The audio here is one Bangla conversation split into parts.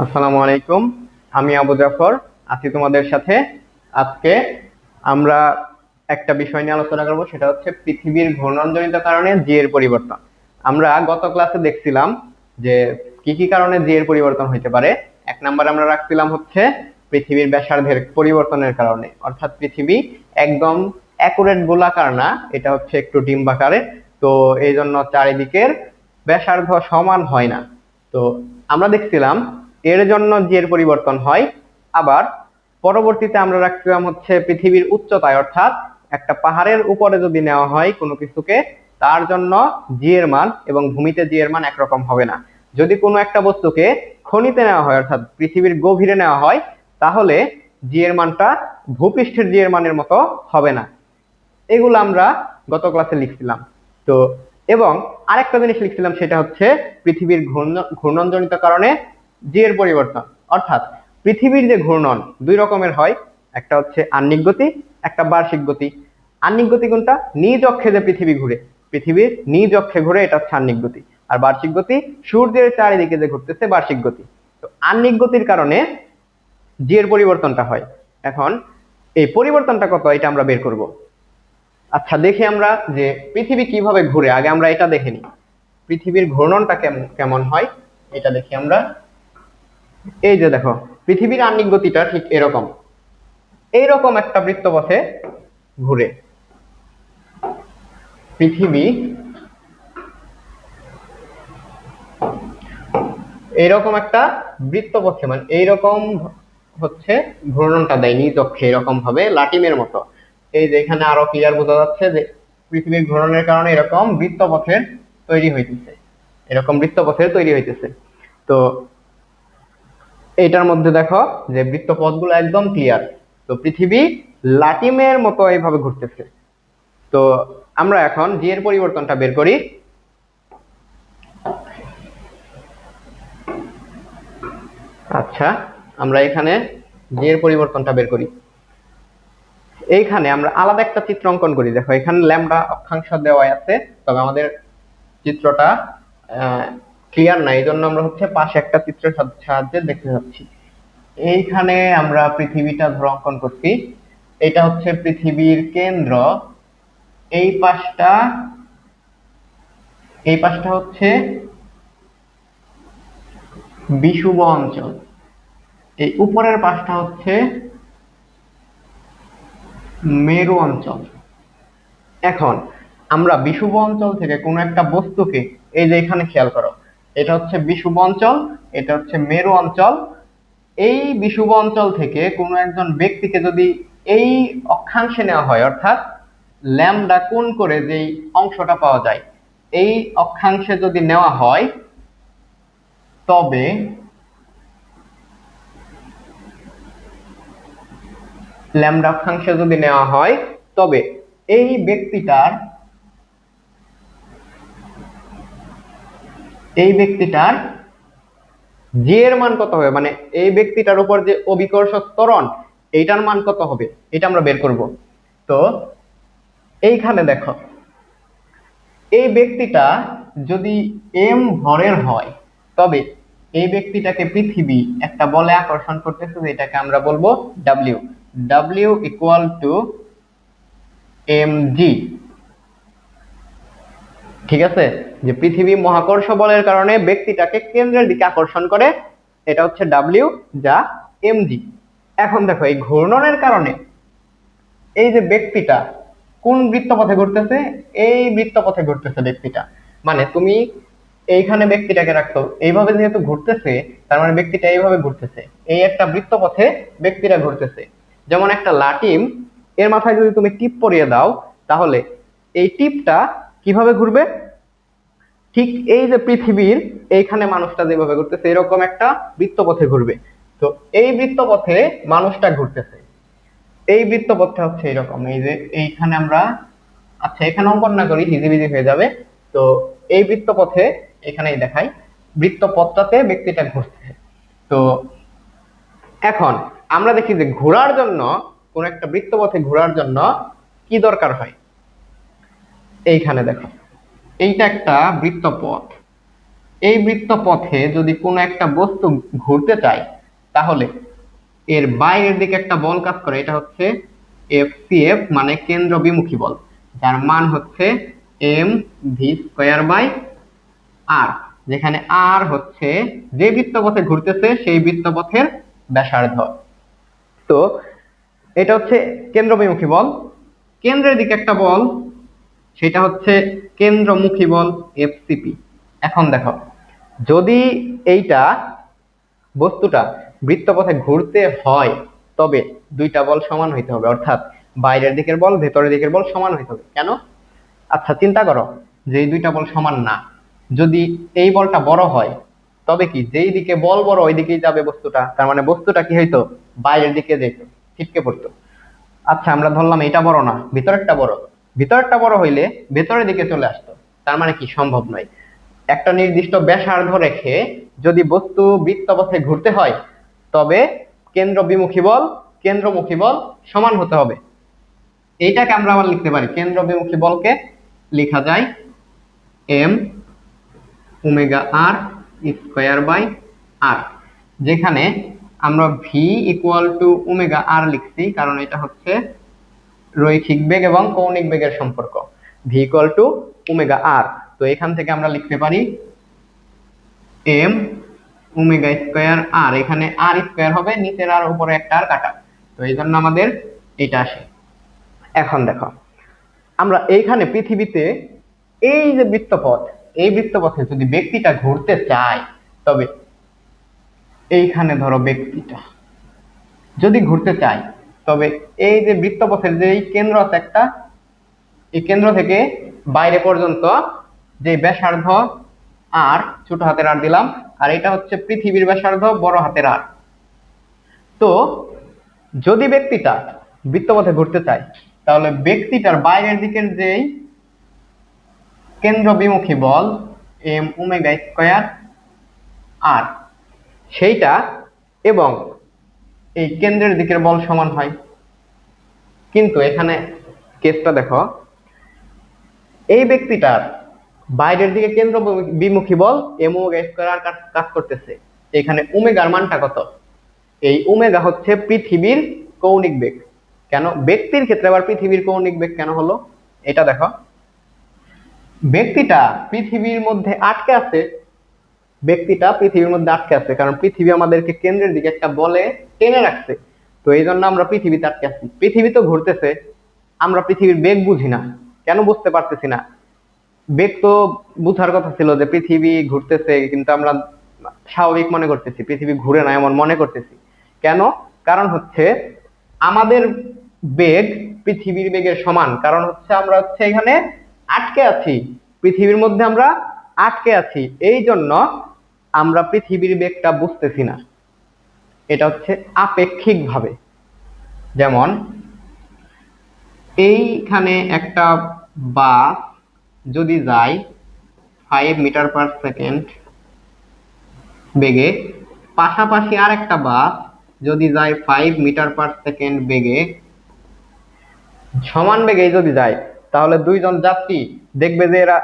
আসসালামু আলাইকুম। আমি আবু জাফর। আছি তোমাদের সাথে। আজকে আমরা একটা বিষয় নিয়ে আলোচনা করব, সেটা হচ্ছে পৃথিবীর ঘূর্ণনজনিত কারণে জি এর পরিবর্তন। আমরা গত ক্লাসে দেখছিলাম যে কি কি কারণে জি এর পরিবর্তন হইতে পারে। এক নাম্বার আমরা রাখছিলাম হচ্ছে পৃথিবীর ব্যাসার্ধের পরিবর্তনের কারণে। অর্থাৎ পৃথিবী একদম অ্যাকুরেট গোলাকার না, এটা হচ্ছে একটু ডিম্বাকারে তো এই জন্য চারিদিকের ব্যাসার্ধ সমান হয় না। তো আমরা দেখছিলাম এর জন্য জি এর পরিবর্তন হয়। আবার পরবর্তীতে আমরা রাখছিলাম হচ্ছে পৃথিবীর উচ্চতায়, অর্থাৎ একটা পাহাড়ের উপরে যদি নেওয়া হয় কোনো কিছুকে, তার জন্য জি এর মান এবং ভূমিতে জি এর মান একরকম হবে না। যদি কোনো একটা বস্তুকে খনিতে নেওয়া হয়, অর্থাৎ পৃথিবীর গভীরে নেওয়া হয়, তাহলে জি এর মানটা ভূপৃষ্ঠের জি এর মানের মতো হবে না। এগুলো আমরা গত ক্লাসে লিখছিলাম। তো, এবং আরেকটা জিনিস লিখছিলাম, সেটা হচ্ছে পৃথিবীর ঘূর্ণ, ঘূর্ণনজনিত কারণে জি এর পরিবর্তন। অর্থাৎ পৃথিবীর যে ঘূর্ণন, দুই রকমের হয়। একটা হচ্ছে আহ্নিক গতি, একটা বার্ষিক গতি। আহ্নিক গতি কোনটা? নিজ অক্ষে যে পৃথিবী ঘুরে। পৃথিবীর নিজ অক্ষে ঘুরে এটা হচ্ছে আহ্নিক গতি। আর বার্ষিক গতি, সূর্যের চারিদিকে যে ঘুরতেছে বার্ষিক গতি। তো আহ্নিক গতির কারণে জি এর পরিবর্তনটা হয়। এখন এই পরিবর্তনটা কত, এটা আমরা বের করব। আচ্ছা দেখি আমরা যে পৃথিবী কীভাবে ঘুরে। আগে আমরা এটা দেখে নিই। পৃথিবীর ঘূর্ণনটা কেমন কেমন হয়? এটা দেখি আমরা। এই যে দেখো, পৃথিবীর আহ্নিক গতিটা ঠিক এরকম। এইরকম একটা বৃত্তপথে ঘুরে। পৃথিবী এইরকম একটা বৃত্তপথে মানে এইরকম হচ্ছে ঘূর্ণনটা দেয় নিজ অক্ষে এরকম ভাবে লাটিমের মতো। এই যে এখানে আরও ক্লিয়ার বোঝা যাচ্ছে যে পৃথিবীর ঘূর্ণনের কারণে এরকম বৃত্তপথের তৈরি হইতেছে। এরকম বৃত্তপথের তৈরি হইতেছে। তো এইটার মধ্যে দেখো যে বৃত্ত বৃত্তপথগুলো একদম ক্লিয়ার তো পৃথিবী লাটিমের মতো এইভাবে ঘুরতেছে। তো আমরা এখন জি এর পরিবর্তনটা বের করি। আচ্ছা আমরা এখানে জি এর পরিবর্তনটা বের করি। এইখানে আমরা আলাদা একটা চিত্র অঙ্কন করি। দেখো, এখানে ল্যামডা অক্ষাংশ দেওয়া আছে, তবে আমাদের চিত্রটা ক্লিয়ার না এই জন্য আমরা হচ্ছে পাশে একটা চিত্রের সাহায্যে দেখতে যাচ্ছি। এইখানে আমরা পৃথিবীটা ধরো অঙ্কন করছি। এটা হচ্ছে পৃথিবীর কেন্দ্র। এই পাশটা এই পাশটা হচ্ছে বিষুব অঞ্চল। এই উপরের পাশটা হচ্ছে মেরু অঞ্চল। এখন, আমরা বিষুব অঞ্চল থেকে কোনো একটা বস্তুকে, এই যে এখানে খেয়াল করো এটা হচ্ছে বিষুব অঞ্চল, এটা হচ্ছে মেরু অঞ্চল। এই বিষুব অঞ্চল থেকে কোনো একজন ব্যক্তিকে যদি এই অক্ষাংশে নেওয়া হয়, অর্থাৎ ল্যামডা কোণ করে যেই অংশটা পাওয়া যায়, এই অক্ষাংশে যদি নেওয়া হয়, তবে ল্যামডা অক্ষাংশে যদি নেওয়া হয়, তবে এই ব্যক্তিটার এই ব্যক্তিটার জি এর মান কত হবে? মানে এই ব্যক্তিটার উপর যে অভিকর্ষ ত্বরণ, এইটার মান কত হবে? এটা আমরা বের করব। তো এইখানে দেখো, এই ব্যক্তিটা যদি এম ভরের হয়, তবে এই ব্যক্তিটাকে পৃথিবী একটা বলে আকর্ষণ করতেছে, যেটাকে আমরা বলব W W equal to M G ঠিক আছে? যে পৃথিবী মহাকর্ষ বলের কারণে ব্যক্তিটাকে কেন্দ্রের দিকে আকর্ষণ করে, এটা হচ্ছে ডাব্লিউ যা এম জি এখন দেখো, এই ঘূর্ণনের কারণে এই যে ব্যক্তিটা কোন বৃত্তপথে ঘুরতেছে? এই বৃত্তপথে ঘুরতেছে ব্যক্তিটা। মানে তুমি এইখানে ব্যক্তিটাকে রাখছো, এইভাবে যেহেতু ঘুরতেছে, তার মানে ব্যক্তিটা এইভাবে ঘুরতেছে। এই একটা বৃত্তপথে ব্যক্তিরা ঘুরতেছে। যেমন একটা লাটিম, এর মাথায় যদি তুমি টিপ পরিয়ে দাও, তাহলে এই টিপটা কীভাবে ঘুরবে? ঠিক এই যে পৃথিবীর, এইখানে মানুষটা যেভাবে ঘুরতেছে, এরকম একটা বৃত্তপথে ঘুরবে। তো এই বৃত্তপথে মানুষটা ঘুরতেছে। এই বৃত্তপথটা হচ্ছে এরকম। এই যে এইখানে আমরা আচ্ছা এখানে অঙ্কন না করি, হিজিবিজি হয়ে যাবে। তো এই বৃত্তপথে এখানেই দেখাই, বৃত্তপথটাতে ব্যক্তিটা ঘুরছে তো এখন আমরা দেখি যে ঘোরার জন্য, কোন একটা বৃত্তপথে ঘোরার জন্য কি দরকার হয়? এইখানে দেখো। এইটা একটা বৃত্তপথ। এই বৃত্ত পথে যদি কোনো একটা বস্তু ঘুরতে চায়, তাহলে এর বাইরের দিকে একটা বল কাজ করে, এটা হচ্ছে এফ সি এফ মানে কেন্দ্র বিমুখী বল, যার মান হচ্ছে M V square by R যেখানে আর হচ্ছে যে বৃত্তপথে ঘুরতেছে, সেই বৃত্তপথের ব্যাসার্ধ। তো এটা হচ্ছে কেন্দ্রবিমুখী বল। কেন্দ্রের দিকে একটা বল, সেটা হচ্ছে কেন্দ্রমুখী বল এফসিপি। এখন দেখো, যদি এইটা বস্তুটা বৃত্তপথে ঘুরতে হয়, তবে দুইটা বল সমান হইতে হবে। অর্থাৎ বাইরের দিকের বল, ভেতরের দিকের বল সমান হইতে হবে। কেন? আচ্ছা চিন্তা করো যে এই দুইটা বল সমান না। যদি এই বলটা বড় হয়, তবে কি যেই দিকে বল বড়, ওই দিকেই যাবে বস্তুটা? তার মানে বস্তুটা কি হইতো? বাইরের দিকে যেত, ছিটকে পড়তো। আচ্ছা আমরা ধরলাম এটা বড় না, ভিতরেরটা বড়। ভিতরেরটা বড় হইলে ভেতরের দিকে চলে আসতো। তার মানে কি? সম্ভব নয়। একটা নির্দিষ্ট ব্যাসার্ধ রেখে যদি বস্তু বৃত্তপথে ঘুরতে হয়, তবে কেন্দ্র বিমুখী বল কেন্দ্রমুখী বল সমান হতে হবে। এইটাকে আমরা আবার লিখতে পারি। কেন্দ্র বিমুখী বলকে লেখা যায় M omega R square by R যেখানে আমরা V equal to omega R লিখছি, কারণ এটা হচ্ছে রৈখিক বেগ এবং কৌণিক বেগের সম্পর্ক। V equal to omega R তো এখান থেকে আমরা লিখতে পারি এম ওমেগা স্কোয়ার আর এখানে আর স্কোয়ার হবে, নিচের আর উপরে একটা আর কাটা। তো এই জন্য আমাদের এটা আসে। এখন দেখো, আমরা এইখানে পৃথিবীতে এই যে বৃত্তপথ, এই বৃত্তপথে যদি ব্যক্তিটা ঘুরতে চায়, তবে এইখানে ধরো ব্যক্তিটা যদি ঘুরতে চায় তবে এই যে বৃত্তপথের যে এই কেন্দ্র আছে একটা, এই কেন্দ্র থেকে বাইরে পর্যন্ত যে ব্যাসার্ধ আর, ছোট হাতের আর দিলাম, আর এটা হচ্ছে পৃথিবীর ব্যাসার্ধ, বড় হাতের আর। তো যদি ব্যক্তিটা বৃত্তপথে ঘুরতে চায়, তাহলে ব্যক্তিটার বাইরের দিকের যেই কেন্দ্র বিমুখী বল এম ওমেগা স্কোয়ার আর সেইটা এবং এই কেন্দ্রের দিকের বল সমান হয়। কিন্তু এখানে কেসটা দেখো। এই ব্যক্তিটার বাইরের দিকে কেন্দ্র বিমুখী বল এম স্কোয়ার কাজ করতেছে। এখানে ওমেগার মানটা কত? এই ওমেগা হচ্ছে পৃথিবীর কৌণিক বেগ। কেন? ব্যক্তির ক্ষেত্রে আবার পৃথিবীর কৌণিক বেগ কেন হলো? এটা দেখো। ব্যক্তিটা পৃথিবীর মধ্যে আটকে আছে ব্যক্তিটা পৃথিবীর মধ্যে আটকে আছে, কারণ পৃথিবী আমাদেরকে কেন্দ্রের দিকে একটা বলে টেনে রাখছে। তো এই জন্য আমরা পৃথিবীতে আটকে আছি। পৃথিবী তো ঘুরতেছে, আমরা পৃথিবীর বেগ বুঝি না। কেন বুঝতে পারতেছি না? বেগ তো বুঝার কথা ছিল যে পৃথিবী ঘুরতেছে, কিন্তু আমরা স্বাভাবিক মনে করতেছি, পৃথিবী ঘুরে না এমন মনে করতেছি। কেন? কারণ হচ্ছে আমাদের বেগ পৃথিবীর বেগের সমান। কারণ হচ্ছে আমরা হচ্ছে এখানে আটকে আছি, পৃথিবীর মধ্যে আমরা আটকে আছি। এই জন্য আমরা পৃথিবীর বেগটা বুঝতেছি না। এটা হচ্ছে আপেক্ষিক ভাবে যেমন, এইখানে একটা বাস যদি যায় ফাইভ মিটার পার সেকেন্ড বেগে, পাশাপাশি আর একটা বাস যদি যায় ফাইভ মিটার পার সেকেন্ড বেগে, সমান বেগে যদি যায়, তাহলে দুইজন যাত্রী দেখবে যে এরা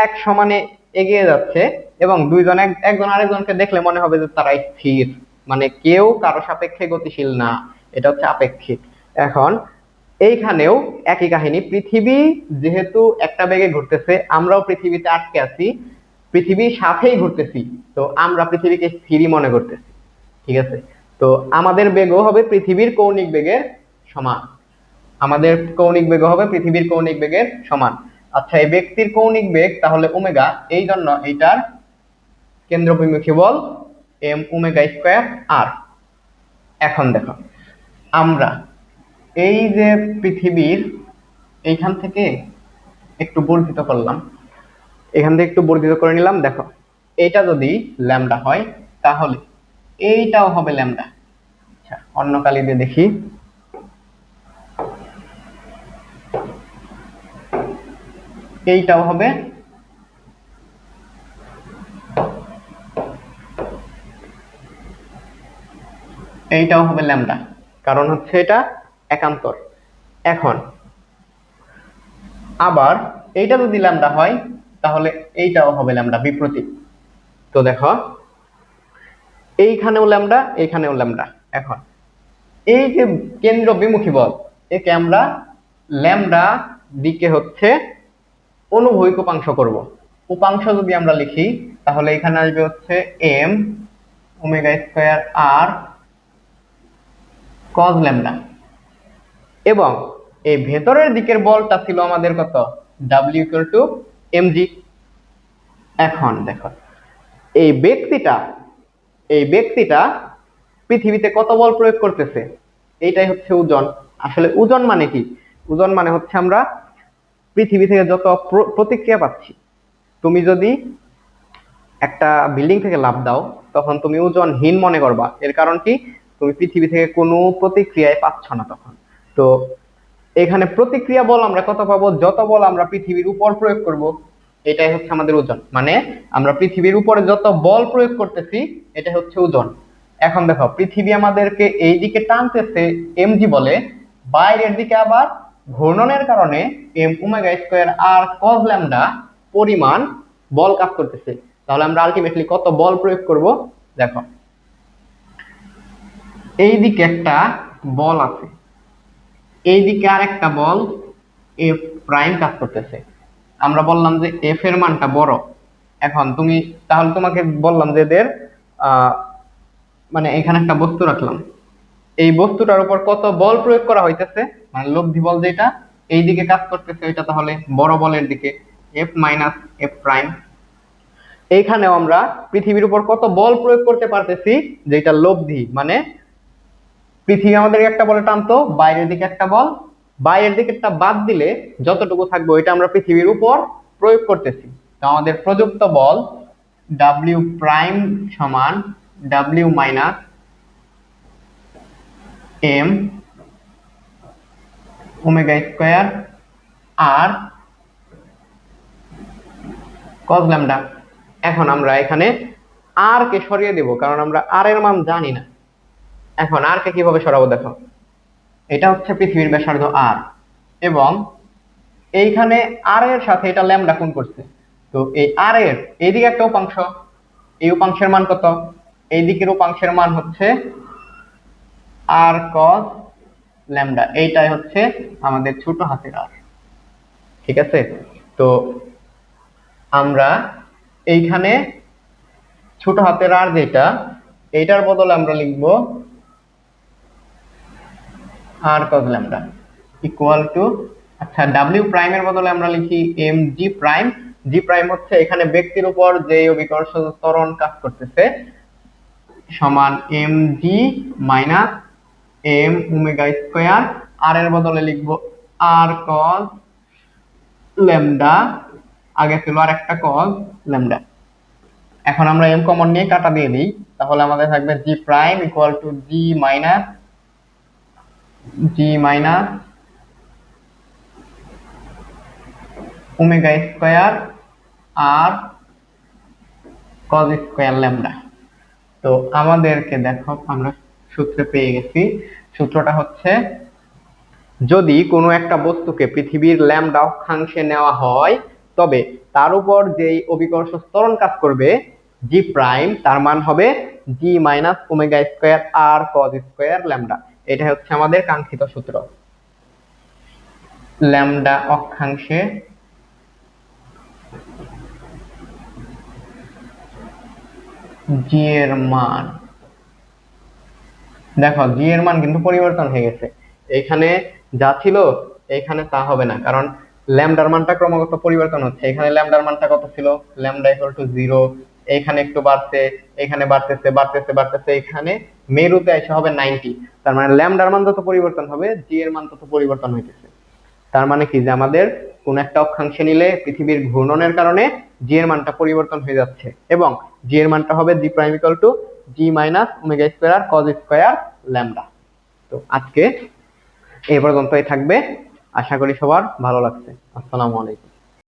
এক সমানে এগিয়ে যাচ্ছে এবং দুইজন একজন আরেকজনকে দেখলে মনে হবে যে তারা স্থির। মানে কেউ কারও সাপেক্ষে গতিশীল না। এটা হচ্ছে আপেক্ষিক। এখন এইখানেও একই কাহিনী। পৃথিবী যেহেতু একটা বেগে ঘুরতেছে, আমরাও পৃথিবীতে আটকে আছি, পৃথিবীর সাথেই ঘুরতেছি, তো আমরা পৃথিবীকে স্থিরই মনে করতেছি। ঠিক আছে? তো আমাদের বেগও হবে পৃথিবীর কৌণিক বেগের সমান। আমাদের কৌণিক বেগ হবে পৃথিবীর কৌণিক বেগের সমান। আচ্ছা এই ব্যক্তির কৌণিক বেগ তাহলে ওমেগা, এই জন্য এইটার কেন্দ্রবিমুখী বল এম ওমেগা স্কোয়ার আর। এখন দেখো, আমরা এই যে পৃথিবীর এইখান থেকে একটু বর্ধিত করলাম, এখান থেকে একটু বর্ধিত করে নিলাম, দেখো, এইটা যদি ল্যামডা হয়, তাহলে এইটাও হবে ল্যামডা। আচ্ছা অন্য কালি দিয়ে দেখি। এইটাও হবে। এইটাও হবে ল্যামডা। কারণ হচ্ছে এটা একান্তর। এখন আবার এইটা যদি ল্যামডা হয়, তাহলে এইটাও হবে ল্যামডা বিপ্রতীক তো দেখো, এইখানেও ল্যামডা এইখানেও ল্যামডা। এখন এই যে কেন্দ্র বিমুখী বল, একে আমরা ল্যামডা দিকে হচ্ছে অনুভূমিক উপাংশ করব উপাংশ যদি আমরা লিখি, তাহলে এখানে আসবে হচ্ছে M omega square R cos lambda. এবং এই ভেতরের দিকের বলটা ছিল আমাদের কত? ডাব্লিউ ইকুয়াল টু এমজি এখন দেখো, এই ব্যক্তিটা এই ব্যক্তিটা পৃথিবীতে কত বল প্রয়োগ করতেছে? এইটাই হচ্ছে ওজন। আসলে ওজন মানে কি? ওজন মানে হচ্ছে আমরা পৃথিবী থেকে যত প্রতিক্রিয়া পাচ্ছি, তুমি যদি একটা বিল্ডিং থেকে লাভ দাও, তখন তুমি ওজনহীন মনে করবা। এর কারণ কি? তুমি পৃথিবী থেকে কোনো প্রতিক্রিয়ায় পাচ্ছ না তখন। তো এখানে প্রতিক্রিয়া বল আমরা কত পাবো? যত বল আমরা পৃথিবীর উপর প্রয়োগ করব, এটাই হচ্ছে আমাদের ওজন। মানে আমরা পৃথিবীর উপরে যত বল প্রয়োগ করতেছি এটা হচ্ছে ওজন। এখন দেখো, পৃথিবী আমাদেরকে এই দিকে টানতেছে এমজি বলে, বাইরের দিকে আবার ঘূর্ণনের কারণে M omega square R cos lambda পরিমাণ বল কাজ করতেছে। তাহলে আমরা আলটিমেটলি কত বল প্রয়োগ করব? দেখো। এই দিকে একটা বল আছে। এই দিকে আর একটা বল এফ প্রাইম কাজ করতেছে। আমরা বললাম যে এফ এর মানটা বড়। এখন তুমি, তাহলে তোমাকে বললাম যে এদের মানে এখানে একটা বস্তু রাখলাম। এই বস্তুটার উপর কত বল প্রয়োগ করা হইতেছে? মানে লব্ধি বল যেটা এই দিকে কাজ করতেছে ওইটা তাহলে বড় বলের দিকে এফ মাইনাস এফ প্রাইম এইখানেও আমরা পৃথিবীর উপর কত বল প্রয়োগ করতে পারতেছি, যেটা লব্ধি মানে পৃথিবী আমাদের একটা বলে টানতো, বাইরের দিকে একটা বল, বাইরের দিকে একটা বাদ দিলে যতটুকু থাকবে ওইটা আমরা পৃথিবীর উপর প্রয়োগ করতেছি। তো আমাদের প্রযুক্ত বল ডাব্লিউ প্রাইম সমান W minus M omega square R cos lambda এখন আমরা এখানে আর কে সরিয়ে দেব, কারণ আমরা আর এর মান জানি না। এখন আর কে কীভাবে সরাবো দেখো? এটা হচ্ছে পৃথিবীর ব্যাসার্ধ আর এবং এইখানে আর এর সাথে এটা ল্যামডা গুণ করছে। তো এই আর এর এইদিকে একটা উপাংশ, এই উপাংশের মান কত? এই দিকের উপাংশের মান হচ্ছে আর কস ল্যামডা, এইটাই হচ্ছে আমাদের ছোট হাতের আর ঠিক আছে? তো আমরা এইখানে ছোট হাতের আর যেটা, এইটার বদলে আমরা লিখব R cos lambda equal to আচ্ছা ডাব্লিউ প্রাইমের বদলে আমরা লিখি M G prime G prime হচ্ছে এখানে ব্যক্তির উপর যে অভিকর্ষ ত্বরণ কাজ করতেছে, সমান M G minus M omega square R এর বদলে লিখব আর কজ ল্যামডা আগে ছিল আর একটা কজ ল্যামডা এখন আমরা এম কমন নিয়ে কাটা দিয়ে দিই, তাহলে আমাদের থাকবে G prime equal to G minus G minus omega square R cos square lambda তো আমাদেরকে দেখো, আমরা সূত্রে পেয়ে গেছি। সূত্রটা হচ্ছে, যদি কোনো একটা বস্তুকে পৃথিবীর ল্যামডা অক্ষাংশে নেওয়া হয়, তবে তার উপর যেই অভিকর্ষ ত্বরণ কাজ করবে জি প্রাইম তার মান হবে G minus omega square R cos square lambda এটা হচ্ছে আমাদের কাঙ্ক্ষিত সূত্র। ল্যামডা অক্ষাংশে জি এর মান দেখো জি এর মান কিন্তু পরিবর্তন হয়ে গেছে। এখানে যা ছিল, এখানে তা হবে না। কারণ ল্যামডার মানটা ক্রমাগত পরিবর্তন হচ্ছে। এখানে ল্যামডার মানটা কত ছিল? ল্যামডা ইকুয়াল টু জিরো এখানে একটু বাড়ছে, এখানে বাড়তেছে বাড়তেছে বাড়তেছে। এখানে মেরুতে এসে হবে নাইনটি তার মানে ল্যামডার মান যত পরিবর্তন হবে জি এর মান তত পরিবর্তন হইতেছে। তার মানে কি? যে আমাদের কোন একটা অক্ষাংশে নিলে পৃথিবীর ঘূর্ণনের কারণে জি এর মানটা পরিবর্তন হয়ে যাচ্ছে। এবং জি এর মানটা হবে G prime equal to G minus omega square cos square lambda তো আজকে এই পর্যন্তই থাকবে। আশা করি সবার ভালো লাগছে। আসসালামু আলাইকুম।